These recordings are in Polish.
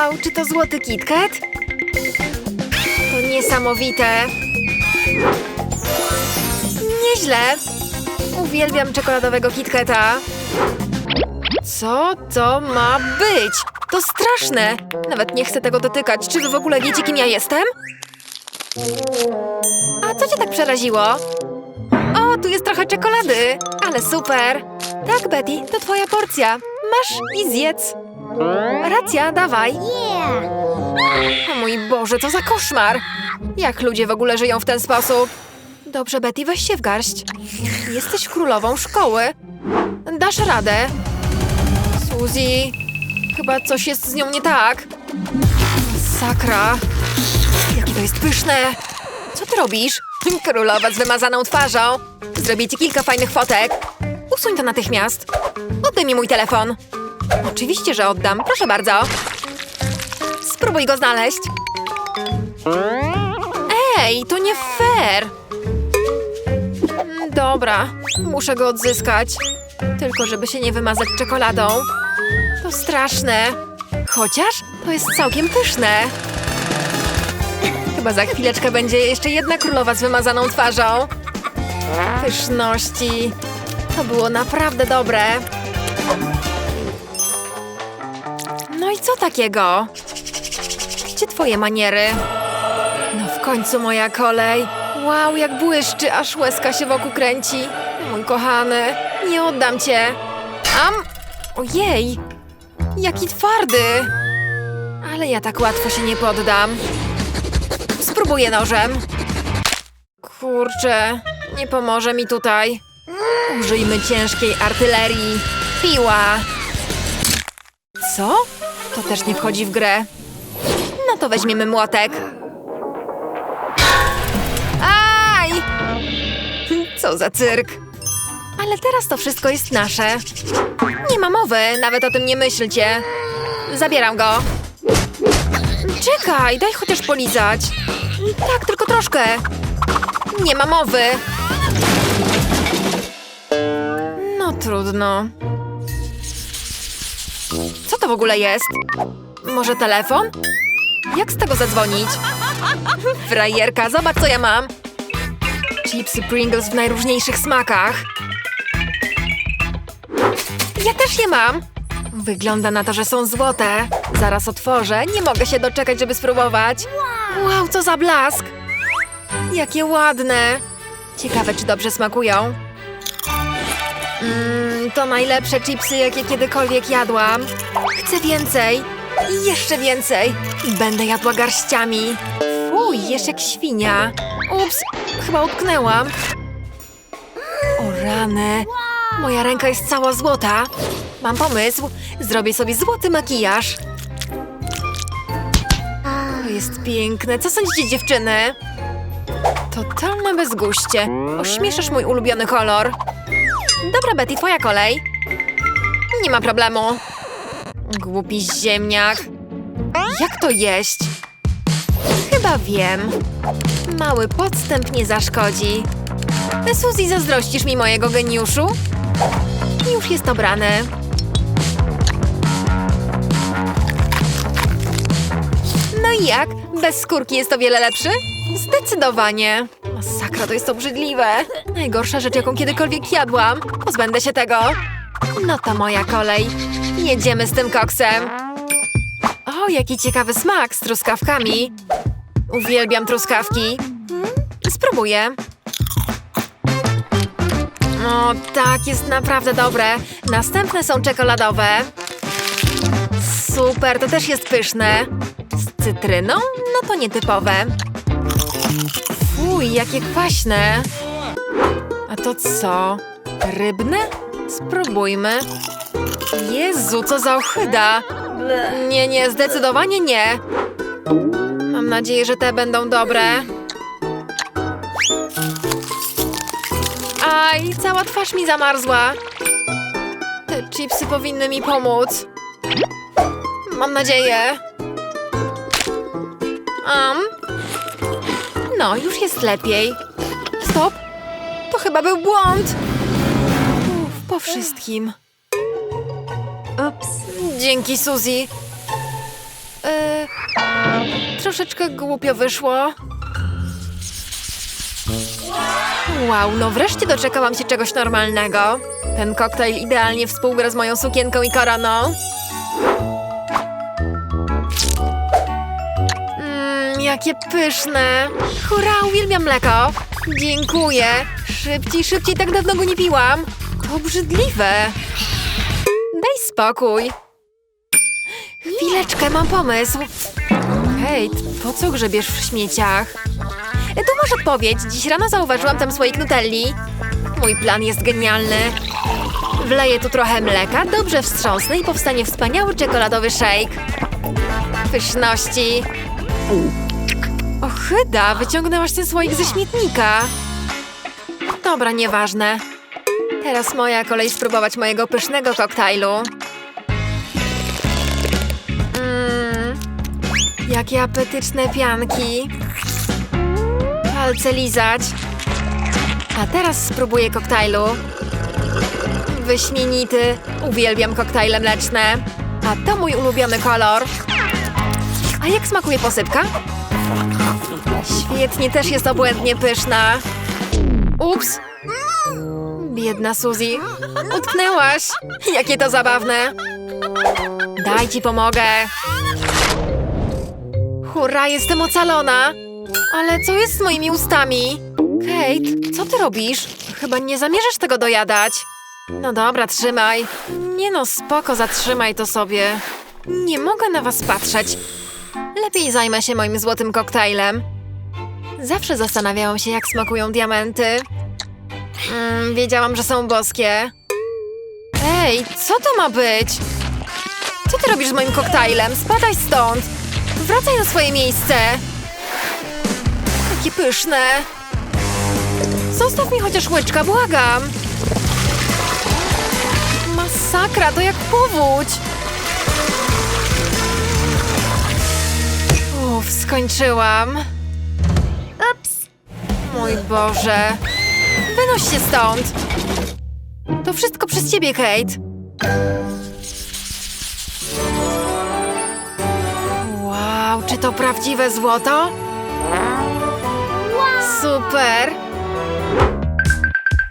Wow, czy to złoty KitKat? To niesamowite. Nieźle. Uwielbiam czekoladowego KitKata. Co to ma być? To straszne. Nawet nie chcę tego dotykać. Czy wy w ogóle wiecie, kim ja jestem? A co cię tak przeraziło? O, tu jest trochę czekolady. Ale super. Tak, Betty, to twoja porcja. Masz i zjedz. Racja, dawaj. O mój Boże, co za koszmar! Jak ludzie w ogóle żyją w ten sposób? Dobrze, Betty, weź się w garść. Jesteś królową szkoły. Dasz radę. Suzy, chyba coś jest z nią nie tak. Sakra. Jakie to jest pyszne. Co ty robisz? Królowa z wymazaną twarzą. Zrobię ci kilka fajnych fotek. Usuń to natychmiast. Oddaj mi mój telefon. Oczywiście, że oddam. Proszę bardzo. Spróbuj go znaleźć. Ej, to nie fair. Mm, Dobra, muszę go odzyskać. Tylko żeby się nie wymazać czekoladą. To straszne. Chociaż to jest całkiem pyszne. Chyba za chwileczkę będzie jeszcze jedna królowa z wymazaną twarzą. Pyszności. To było naprawdę dobre. No i co takiego? Gdzie twoje maniery? No w końcu moja kolej. Wow, jak błyszczy, aż łezka się wokół kręci. Mój kochany, nie oddam cię. Am? Ojej, jaki twardy. Ale ja tak łatwo się nie poddam. Spróbuję nożem. Kurczę, nie pomoże mi tutaj. Użyjmy ciężkiej artylerii. Piła. Co? To też nie wchodzi w grę. No to weźmiemy młotek. Aj! Co za cyrk. Ale teraz to wszystko jest nasze. Nie ma mowy, nawet o tym nie myślcie. Zabieram go. Czekaj, daj chociaż polizać. Tak, tylko troszkę. Nie ma mowy. No trudno. W ogóle jest? Może telefon? Jak z tego zadzwonić? Frajerka, zobacz co ja mam. Chipsy Pringles w najróżniejszych smakach. Ja też je mam. Wygląda na to, że są złote. Zaraz otworzę. Nie mogę się doczekać, żeby spróbować. Wow, co za blask. Jakie ładne. Ciekawe, czy dobrze smakują. Mmm, to najlepsze chipsy, jakie kiedykolwiek jadłam. Chcę więcej. I jeszcze więcej. Będę jadła garściami. Fuj, jesz jak świnia. Ups, chyba utknęłam. O rany. Moja ręka jest cała złota. Mam pomysł. Zrobię sobie złoty makijaż. To jest piękne. Co sądzicie, dziewczyny? Totalne bezguście. Ośmieszasz mój ulubiony kolor. Dobra, Betty, twoja kolej. Nie ma problemu. Głupi ziemniak. Jak to jeść? Chyba wiem. Mały podstęp nie zaszkodzi. Suzy, zazdrościsz mi mojego geniuszu? Już jest obrany. No i jak? Bez skórki jest o wiele lepszy? Zdecydowanie. Masakra, to jest obrzydliwe. Najgorsza rzecz, jaką kiedykolwiek jadłam. Pozbędę się tego. No to moja kolej. Jedziemy z tym koksem. O, jaki ciekawy smak z truskawkami. Uwielbiam truskawki. Spróbuję. O, tak, jest naprawdę dobre. Następne są czekoladowe. Super, to też jest pyszne. Z cytryną? No to nietypowe. Fuj, jakie kwaśne. A to co? Rybne? Spróbujmy. Jezu, co za ochyda. Nie, nie, zdecydowanie nie. Mam nadzieję, że te będą dobre. Aj, cała twarz mi zamarzła. Te chipsy powinny mi pomóc. Mam nadzieję. Um. No, już jest lepiej. Stop. To chyba był błąd. Uf, po wszystkim. Ups. Dzięki, Suzy. E, troszeczkę głupio wyszło. Wow, no wreszcie doczekałam się czegoś normalnego. Ten koktajl idealnie współgra z moją sukienką i koroną. Mmm, jakie pyszne. Hurra, uwielbiam mleko. Dziękuję. Szybciej, szybciej, tak dawno go nie piłam. To obrzydliwe. Spokój. Chwileczkę, mam pomysł. Hej, po co grzebiesz w śmieciach? Tu masz odpowiedź. Dziś rano zauważyłam tam słoik nutelli. Mój plan jest genialny. Wleję tu trochę mleka, dobrze wstrząsnę i powstanie wspaniały czekoladowy shake. Pyszności. Ochyda, wyciągnęłaś ten słoik ze śmietnika. Dobra, nieważne. Teraz moja kolej spróbować mojego pysznego koktajlu. Jakie apetyczne pianki. Palce lizać. A teraz spróbuję koktajlu. Wyśmienity. Uwielbiam koktajle mleczne. A to mój ulubiony kolor. A jak smakuje posypka? Świetnie, też jest obłędnie pyszna. Ups. Biedna Suzy. Utknęłaś. Jakie to zabawne. Daj ci pomogę. Hurra, jestem ocalona. Ale co jest z moimi ustami? Kate, co ty robisz? Chyba nie zamierzasz tego dojadać. No dobra, trzymaj. Nie no, spoko, zatrzymaj to sobie. Nie mogę na was patrzeć. Lepiej zajmę się moim złotym koktajlem. Zawsze zastanawiałam się, jak smakują diamenty. Mm, wiedziałam, że są boskie. Ej, co to ma być? Co ty robisz z moim koktajlem? Spadaj stąd! Wracaj na swoje miejsce! Jakie pyszne! Zostaw mi chociaż łyczka, błagam! Masakra, to jak powódź! Uff, skończyłam. Ups. Mój Boże. Wynoś się stąd. To wszystko przez ciebie, Kate. Czy to prawdziwe złoto? Super.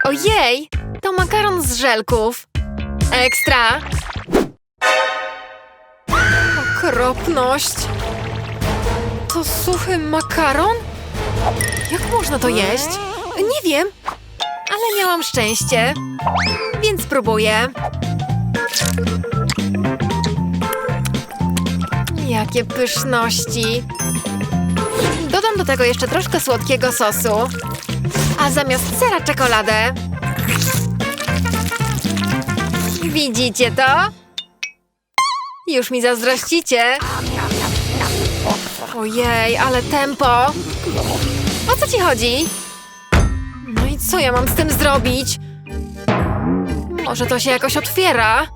Ojej, to makaron z żelków. Ekstra. Okropność. To suchy makaron? Jak można to jeść? Nie wiem, ale miałam szczęście, więc spróbuję. Jakie pyszności! Dodam do tego jeszcze troszkę słodkiego sosu, a zamiast sera czekoladę. Widzicie to? Już mi zazdrościcie. Ojej, ale tempo! O co ci chodzi? No i co ja mam z tym zrobić? Może to się jakoś otwiera?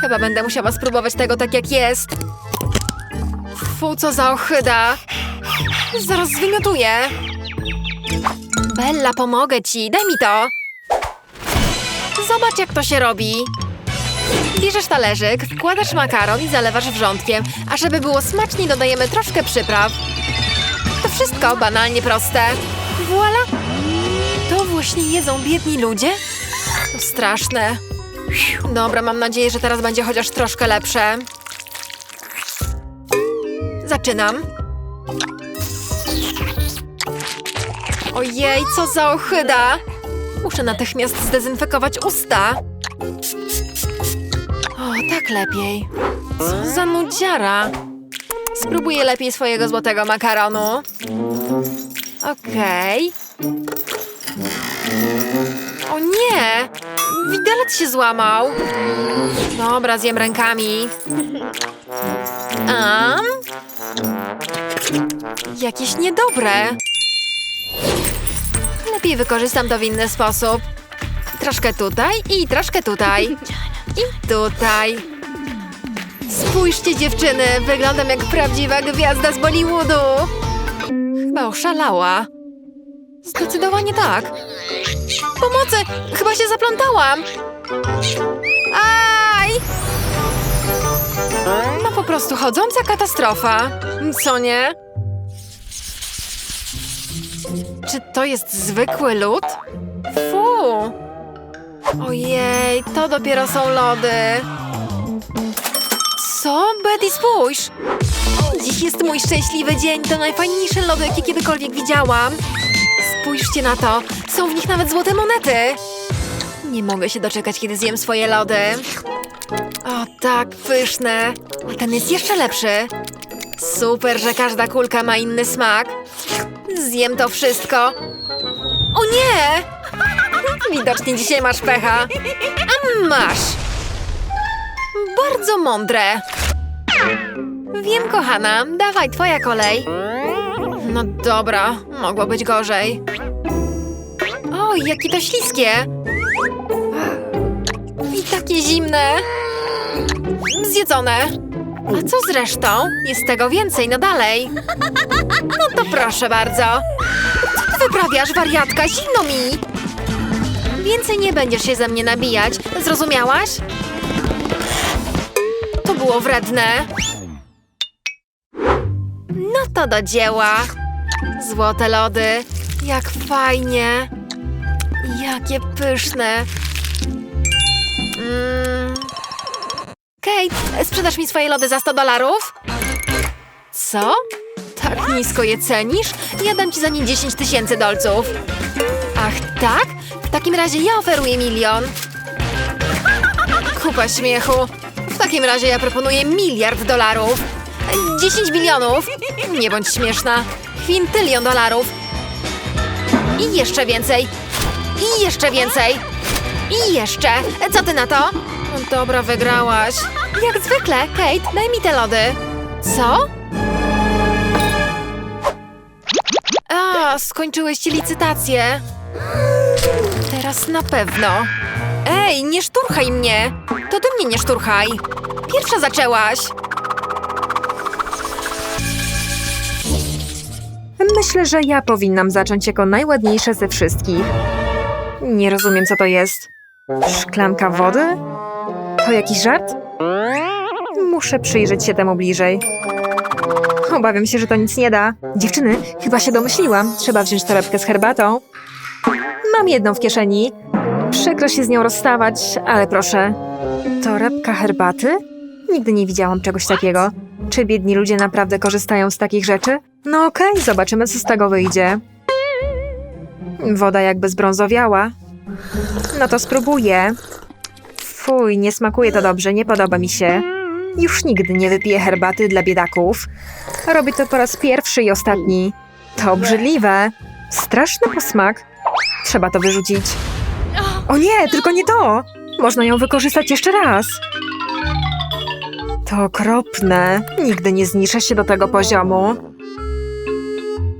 Chyba będę musiała spróbować tego tak jak jest. Fu, co za ochyda. Zaraz zwymiotuję. Bella, pomogę ci. Daj mi to. Zobacz, jak to się robi. Bierzesz talerzyk, wkładasz makaron i zalewasz wrzątkiem, a żeby było smaczniej dodajemy troszkę przypraw. To wszystko banalnie proste. Voila! To właśnie jedzą biedni ludzie? Straszne. Dobra, mam nadzieję, że teraz będzie chociaż troszkę lepsze. Zaczynam. Ojej, co za ochyda! Muszę natychmiast zdezynfekować usta. O, tak lepiej. Co za nudziara. Spróbuję lepiej swojego złotego makaronu. Okej. O nie! Widelec się złamał. Dobra, zjem rękami. Am? Jakieś niedobre. Lepiej wykorzystam to w inny sposób. Troszkę tutaj i troszkę tutaj. I tutaj. Spójrzcie dziewczyny, wyglądam jak prawdziwa gwiazda z Bollywoodu. Chyba oszalała. Zdecydowanie tak. Pomocy! Chyba się zaplątałam! Prostu chodząca katastrofa. Co nie? Czy to jest zwykły lód? Fu! Ojej, to dopiero są lody. Co? Betty, spójrz! Dziś jest mój szczęśliwy dzień. To najfajniejsze lody, jakie kiedykolwiek widziałam. Spójrzcie na to. Są w nich nawet złote monety. Nie mogę się doczekać, kiedy zjem swoje lody. O, tak, pyszne. A ten jest jeszcze lepszy. Super, że każda kulka ma inny smak. Zjem to wszystko. O nie! Widocznie dzisiaj masz pecha. A masz. Bardzo mądre. Wiem, kochana. Dawaj, twoja kolej. No dobra, mogło być gorzej. Oj, jakie to śliskie. I takie zimne. Zjedzone. A co z resztą? Jest tego więcej, no dalej. No to proszę bardzo. Co ty wyprawiasz, wariatka? Zimno mi. Więcej nie będziesz się ze mnie nabijać. Zrozumiałaś? To było wredne. No to do dzieła. Złote lody. Jak fajnie. Jakie pyszne. Mm. Kate, sprzedasz mi swoje lody za 100 dolarów? Co? Tak nisko je cenisz? Ja dam ci za nie 10 tysięcy dolców. Ach tak? W takim razie ja oferuję milion. Kupa śmiechu. W takim razie ja proponuję miliard dolarów. 10 milionów. Nie bądź śmieszna. Kwintylion dolarów. I jeszcze więcej. I jeszcze więcej. I jeszcze. Co ty na to? No Dobra, wygrałaś. Jak zwykle, Kate, daj mi te lody. Co? A, skończyłyście licytację. Teraz na pewno. Ej, nie szturchaj mnie! To ty mnie nie szturchaj! Pierwsza zaczęłaś! Myślę, że ja powinnam zacząć jako najładniejsza ze wszystkich. Nie rozumiem, co to jest. Szklanka wody? To jakiś żart? Muszę przyjrzeć się temu bliżej. Obawiam się, że to nic nie da. Dziewczyny, chyba się domyśliłam. Trzeba wziąć torebkę z herbatą. Mam jedną w kieszeni. Przykro się z nią rozstawać, ale proszę. Torebka herbaty? Nigdy nie widziałam czegoś takiego. Czy biedni ludzie naprawdę korzystają z takich rzeczy? No okej, zobaczymy, co z tego wyjdzie. Woda jakby zbrązowiała. No to spróbuję. Fuj, nie smakuje to dobrze, nie podoba mi się. Już nigdy nie wypiję herbaty dla biedaków. Robię to po raz pierwszy i ostatni. To obrzydliwe. Straszny posmak. Trzeba to wyrzucić. O nie, tylko nie to! Można ją wykorzystać jeszcze raz. To okropne. Nigdy nie zniszę się do tego poziomu.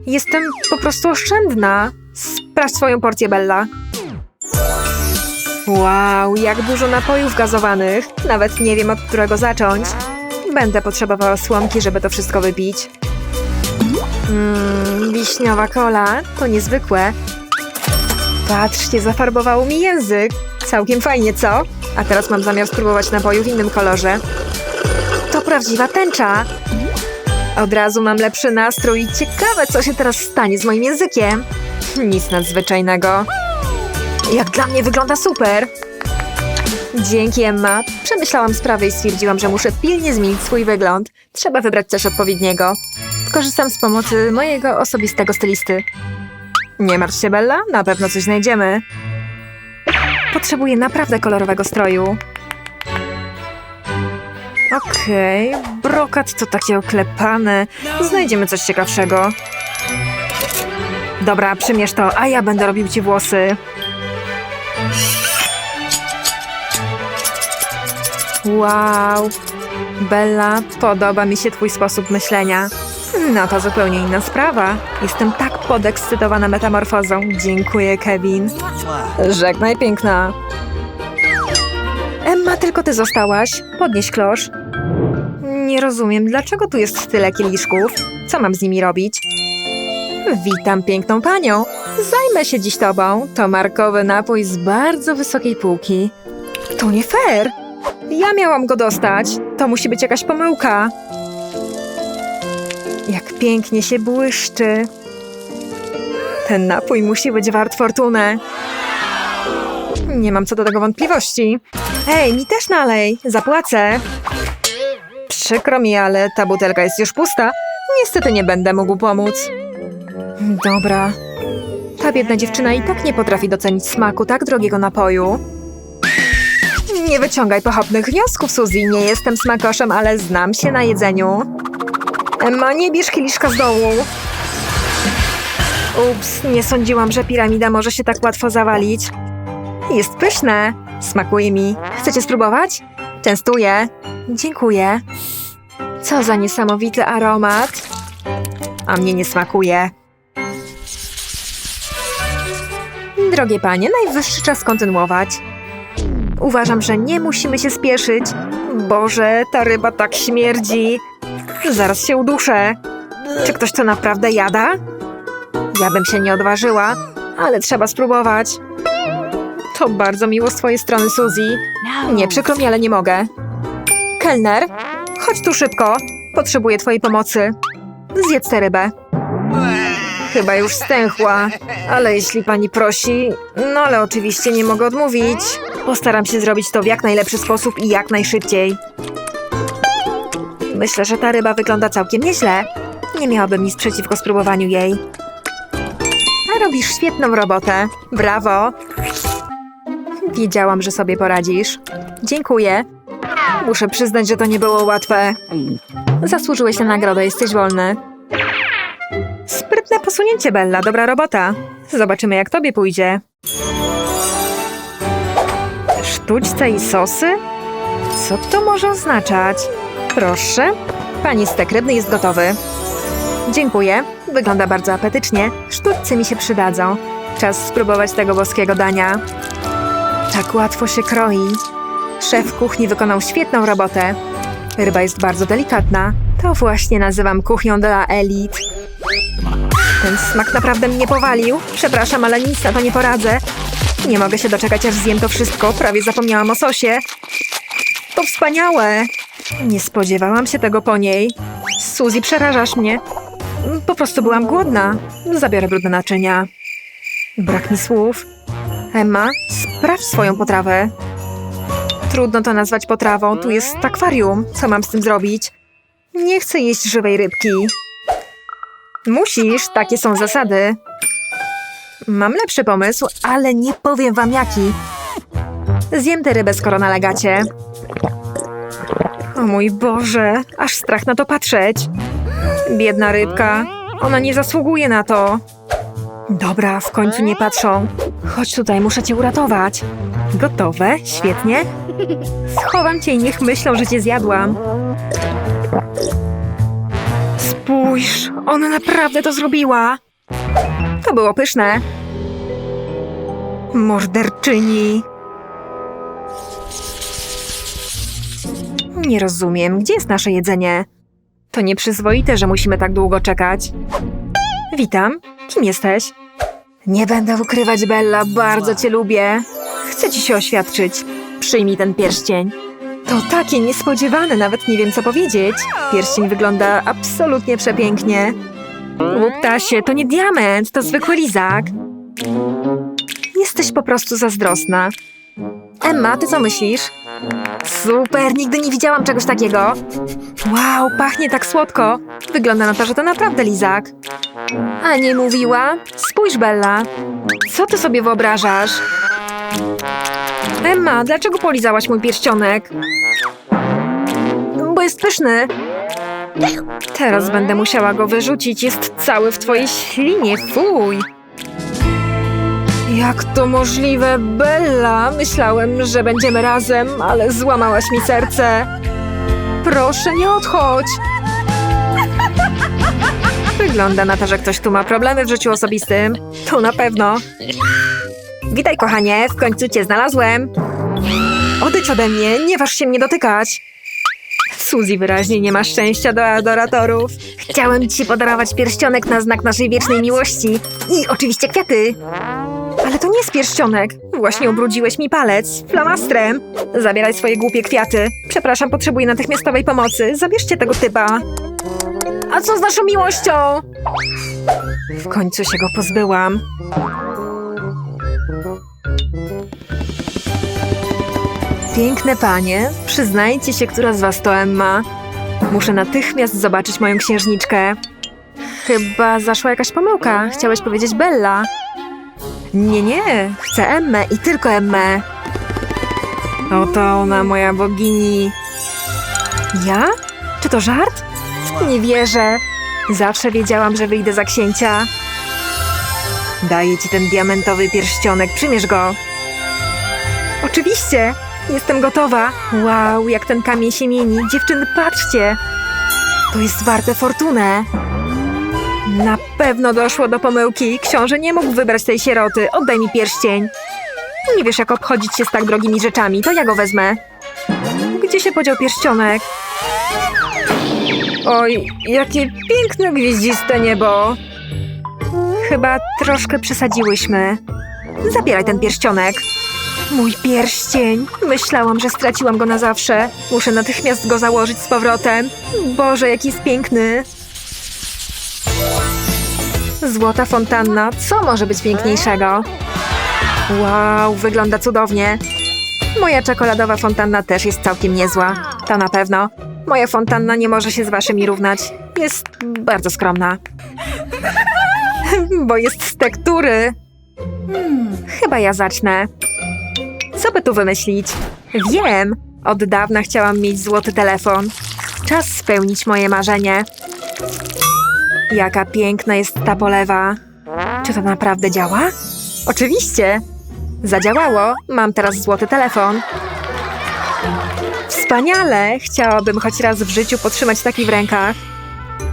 Jestem po prostu oszczędna. Sprawdź swoją porcję, Bella. Wow, jak dużo napojów gazowanych. Nawet nie wiem, od którego zacząć. Będę potrzebowała słomki, żeby to wszystko wypić. Mmm, wiśniowa kola. To niezwykłe. Patrzcie, zafarbowało mi język. Całkiem fajnie, co? A teraz mam zamiar spróbować napoju w innym kolorze. To prawdziwa tęcza. Od razu mam lepszy nastrój. Ciekawe, co się teraz stanie z moim językiem. Nic nadzwyczajnego. Jak dla mnie wygląda super. Dzięki, Emma. Przemyślałam sprawę i stwierdziłam, że muszę pilnie zmienić swój wygląd. Trzeba wybrać coś odpowiedniego. Korzystam z pomocy mojego osobistego stylisty. Nie martw się, Bella. Na pewno coś znajdziemy. Potrzebuję naprawdę kolorowego stroju. Okej, brokat to takie oklepane. Znajdziemy coś ciekawszego. Dobra, przymierz to, a ja będę robił ci włosy. Wow. Bella, podoba mi się twój sposób myślenia. No to zupełnie inna sprawa. Jestem tak podekscytowana metamorfozą. Dziękuję, Kevin. Żegnaj, piękna. Emma, tylko ty zostałaś. Podnieś klosz. Nie rozumiem, dlaczego tu jest tyle kieliszków? Co mam z nimi robić? Witam piękną panią. Zajmę się dziś tobą. To markowy napój z bardzo wysokiej półki. To nie fair. Ja miałam go dostać. To musi być jakaś pomyłka. Jak pięknie się błyszczy. Ten napój musi być wart fortunę. Nie mam co do tego wątpliwości. Ej, mi też nalej. Zapłacę. Przykro mi, ale ta butelka jest już pusta. Niestety nie będę mógł pomóc. Dobra. Ta biedna dziewczyna i tak nie potrafi docenić smaku tak drogiego napoju. Nie wyciągaj pochopnych wniosków, Suzy. Nie jestem smakoszem, ale znam się na jedzeniu. Emma, nie bierz kieliszka z dołu. Ups, nie sądziłam, że piramida może się tak łatwo zawalić. Jest pyszne. Smakuje mi. Chcecie spróbować? Częstuję. Dziękuję. Co za niesamowity aromat. A mnie nie smakuje. Drogie panie, najwyższy czas kontynuować. Uważam, że nie musimy się spieszyć. Boże, ta ryba tak śmierdzi. Zaraz się uduszę. Czy ktoś to naprawdę jada? Ja bym się nie odważyła, ale trzeba spróbować. To bardzo miło z twojej strony, Suzy. Nie, przykro mi, ale nie mogę. Kelner, chodź tu szybko. Potrzebuję twojej pomocy. Zjedz tę rybę. Chyba już stęchła, ale jeśli pani prosi, no ale oczywiście nie mogę odmówić. Postaram się zrobić to w jak najlepszy sposób i jak najszybciej. Myślę, że ta ryba wygląda całkiem nieźle. Nie miałabym nic przeciwko spróbowaniu jej. A robisz świetną robotę. Brawo! Wiedziałam, że sobie poradzisz. Dziękuję. Muszę przyznać, że to nie było łatwe. Zasłużyłeś na nagrodę, jesteś wolny. Sprytne posunięcie, Bella. Dobra robota. Zobaczymy, jak tobie pójdzie. Sztućce i sosy? Co to może oznaczać? Proszę. Pani rybny jest gotowy. Dziękuję. Wygląda bardzo apetycznie. Sztućce mi się przydadzą. Czas spróbować tego boskiego dania. Tak łatwo się kroi. Szef kuchni wykonał świetną robotę. Ryba jest bardzo delikatna. To właśnie nazywam kuchnią dla elit. Ten smak naprawdę mnie powalił. Przepraszam, ale nic na to nie poradzę. Nie mogę się doczekać, aż zjem to wszystko. Prawie zapomniałam o sosie. To wspaniałe! Nie spodziewałam się tego po niej. Suzy, przerażasz mnie. Po prostu byłam głodna. Zabiorę brudne naczynia. Brak mi słów. Emma, sprawdź swoją potrawę. Trudno to nazwać potrawą. Tu jest akwarium. Co mam z tym zrobić? Nie chcę jeść żywej rybki. Musisz, takie są zasady. Mam lepszy pomysł, ale nie powiem wam jaki. Zjem tę rybę, skoro nalegacie. O mój Boże, aż strach na to patrzeć. Biedna rybka, ona nie zasługuje na to. Dobra, w końcu nie patrzą. Chodź tutaj, muszę cię uratować. Gotowe? Świetnie. Schowam cię i niech myślą, że cię zjadłam. Spójrz, ona naprawdę to zrobiła. To było pyszne. Morderczyni. Nie rozumiem, gdzie jest nasze jedzenie? To nieprzyzwoite, że musimy tak długo czekać. Witam, kim jesteś? Nie będę ukrywać, Bella, bardzo cię lubię. Chcę ci się oświadczyć. Przyjmij ten pierścień. To takie niespodziewane, nawet nie wiem co powiedzieć. Pierścień wygląda absolutnie przepięknie. Łuptasie, to nie diament, to zwykły lizak. Jesteś po prostu zazdrosna. Emma, ty co myślisz? Super, nigdy nie widziałam czegoś takiego. Wow, pachnie tak słodko. Wygląda na to, że to naprawdę lizak. A nie mówiła? Spójrz, Bella. Co ty sobie wyobrażasz? Emma, dlaczego polizałaś mój pierścionek? Bo jest pyszny. Teraz będę musiała go wyrzucić. Jest cały w twojej ślinie. Fuj. Jak to możliwe, Bella? Myślałem, że będziemy razem, ale złamałaś mi serce. Proszę, nie odchodź. Wygląda na to, że ktoś tu ma problemy w życiu osobistym. Tu na pewno. Witaj, kochanie, w końcu cię znalazłem. Odejdź ode mnie, nie waż się mnie dotykać. Suzy wyraźnie nie ma szczęścia do adoratorów. Chciałem ci podarować pierścionek na znak naszej wiecznej miłości. I oczywiście kwiaty. Ale to nie jest pierścionek. Właśnie ubrudziłeś mi palec flamastrem. Zabieraj swoje głupie kwiaty. Przepraszam, potrzebuję natychmiastowej pomocy. Zabierzcie tego typa. A co z naszą miłością? W końcu się go pozbyłam. Piękne panie, przyznajcie się, która z was to Emma. Muszę natychmiast zobaczyć moją księżniczkę. Chyba zaszła jakaś pomyłka. Chciałeś powiedzieć Bella. Nie, nie, chcę Emmę i tylko Emmę. Oto ona, moja bogini. Ja? Czy to żart? Nie wierzę. Zawsze wiedziałam, że wyjdę za księcia. Daję ci ten diamentowy pierścionek, przymierz go. Oczywiście, jestem gotowa. Wow, jak ten kamień się mieni. Dziewczyny, patrzcie. To jest warte fortunę. Na pewno doszło do pomyłki. Książę nie mógł wybrać tej sieroty. Oddaj mi pierścień. Nie wiesz, jak obchodzić się z tak drogimi rzeczami, to ja go wezmę. Gdzie się podział pierścionek? Oj, jakie piękne gwieździste niebo. Chyba troszkę przesadziłyśmy. Zabieraj ten pierścionek. Mój pierścień. Myślałam, że straciłam go na zawsze. Muszę natychmiast go założyć z powrotem. Boże, jaki jest piękny. Złota fontanna. Co może być piękniejszego? Wow, wygląda cudownie. Moja czekoladowa fontanna też jest całkiem niezła. To na pewno. Moja fontanna nie może się z waszymi równać. Jest bardzo skromna. Bo jest z tektury. Chyba ja zacznę. Co by tu wymyślić? Wiem! Od dawna chciałam mieć złoty telefon. Czas spełnić moje marzenie. Jaka piękna jest ta polewa. Czy to naprawdę działa? Oczywiście! Zadziałało. Mam teraz złoty telefon. Wspaniale! Chciałabym choć raz w życiu potrzymać taki w rękach.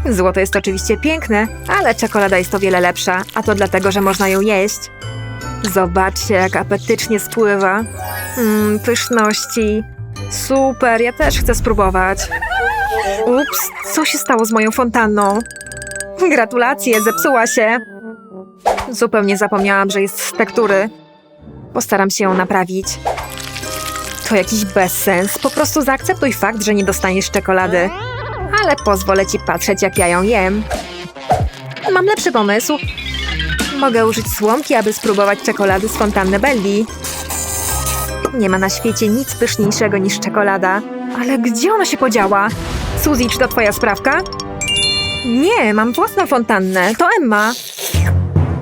Złoto jest oczywiście piękne, ale czekolada jest o wiele lepsza, a to dlatego, że można ją jeść. Zobaczcie, jak apetycznie spływa. Mmm, pyszności. Super, ja też chcę spróbować. Ups, co się stało z moją fontanną? Gratulacje, zepsuła się. Zupełnie zapomniałam, że jest z tektury. Postaram się ją naprawić. To jakiś bezsens. Po prostu zaakceptuj fakt, że nie dostaniesz czekolady. Ale pozwolę ci patrzeć, jak ja ją jem. Mam lepszy pomysł. Mogę użyć słomki, aby spróbować czekolady z fontanny Belli. Nie ma na świecie nic pyszniejszego niż czekolada. Ale gdzie ona się podziała? Suzy, czy to twoja sprawka? Nie, mam własną fontannę. To Emma.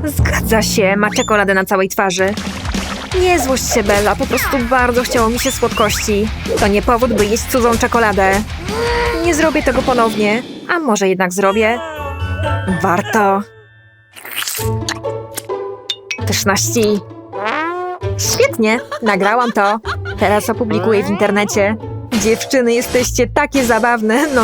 Zgadza się, ma czekoladę na całej twarzy. Nie złość się, Bella, po prostu bardzo chciało mi się słodkości. To nie powód, by jeść cudzą czekoladę. Nie zrobię tego ponownie, a może jednak zrobię? Warto. Pyszności. Świetnie, nagrałam to. Teraz opublikuję w internecie. Dziewczyny, jesteście takie zabawne, no